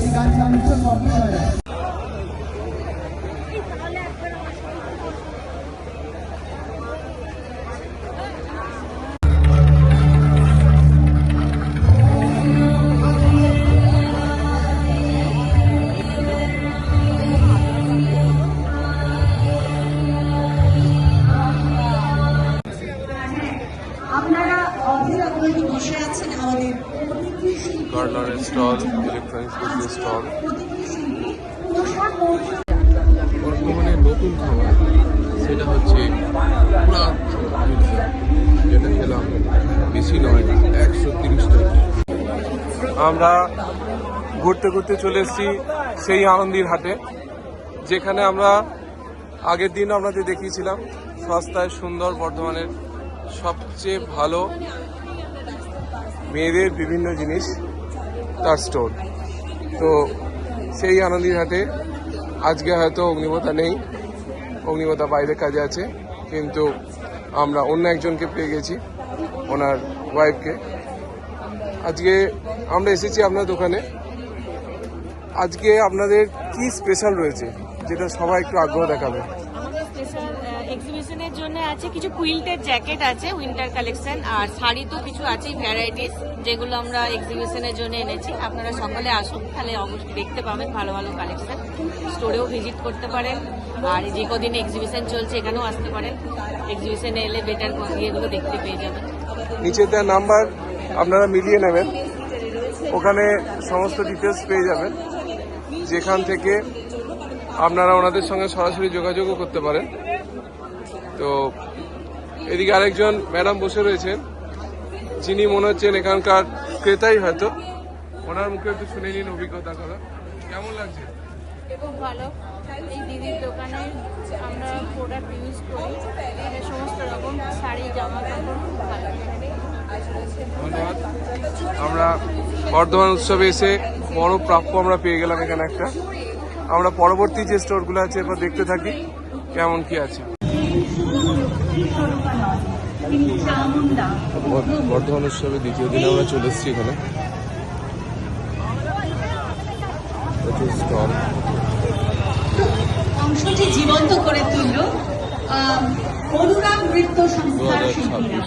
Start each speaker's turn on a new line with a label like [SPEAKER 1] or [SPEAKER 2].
[SPEAKER 1] ঠিকানা special stall বর্তমানে নতুন খাবার সেটা হচ্ছে যেটা খেলাম বেশি নয়, একশো তিরিশ টাকা আমরা ঘুরতে ঘুরতে চলে এসেছি সেই আনন্দির হাটে, যেখানে আমরা আগের দিন আপনাদের দেখিয়েছিলাম, সস্তায় সুন্দর বর্ধমানের সবচেয়ে ভালো মেয়েদের বিভিন্ন জিনিস। তার স্টোর। তো সেই আনন্দির হাটে আজকে হয়তো অগ্নিবতা নেই, অগ্নিবতা বাইরে কাজে আছে, কিন্তু আমরা অন্য একজনকে পেয়ে গেছি, ওনার ওয়াইফকে আজকে আমরা এসেছি আপনার দোকানে। আজকে আপনাদের কি স্পেশাল রয়েছে, যেটা সবাই একটু আগ্রহ দেখাবে?
[SPEAKER 2] এক্সিবিশনের জন্য আছে কিছু কুইল্টের জ্যাকেট আছে উইন্টার কালেকশন আর শাড়ি তো কিছু আছেই ভ্যারাইটিস যেগুলো আমরা এক্সিবিশনের জন্য এনেছি। আপনারা সকালে আসুন, তাহলে অবশ্যই দেখতে পাবেন ভালো ভালো কালেকশন স্টোরেও ভিজিট করতে পারেন, আর যে কদিন এক্সিবিশন চলছে এখানেও আসতে পারেন। এক্সিবিশনে এলে বেটার ইয়েগুলো দেখতে পেয়ে যাবেন।
[SPEAKER 1] নিচের দেওয়া নাম্বার আপনারা মিলিয়ে নেবেন। ওখানে সমস্ত ডিটেলস পেয়ে যাবেন। যেখান থেকে আপনারা ওনাদের সঙ্গে সরাসরি যোগাযোগও করতে পারেন। তো এদিকে আরেকজন ম্যাডাম বসে রয়েছেন যিনি মনে হচ্ছেন এখানকার ক্রেতাই হয়তো। ওনার মুখে একটু শুনে নিন অভিজ্ঞতা করা। কেমন লাগছে?
[SPEAKER 3] খুব ভালো। এই দিদির দোকানে আমরা প্রোডাক্ট ইউজ করি। এখানে সমস্ত রকম শাড়ি জামা কাপড় খুব ভালো
[SPEAKER 1] ধন্যবাদ। আমরা বর্ধমান উৎসবে এসে বড় প্রাপ্য আমরা পেয়ে গেলাম এখানে একটা। আমরা পরবর্তী যে স্টোরগুলো আছে এবার দেখতে থাকি কেমন কি আছে। বর- বর্ধমান উৎসবে দ্বিতীয় দিনে আমরা চলে এসেছি এখানে।
[SPEAKER 4] অংশটি জীবন্ত করে তুলল অনুরাগ নৃত্য সংস্থার শিল্পীরা।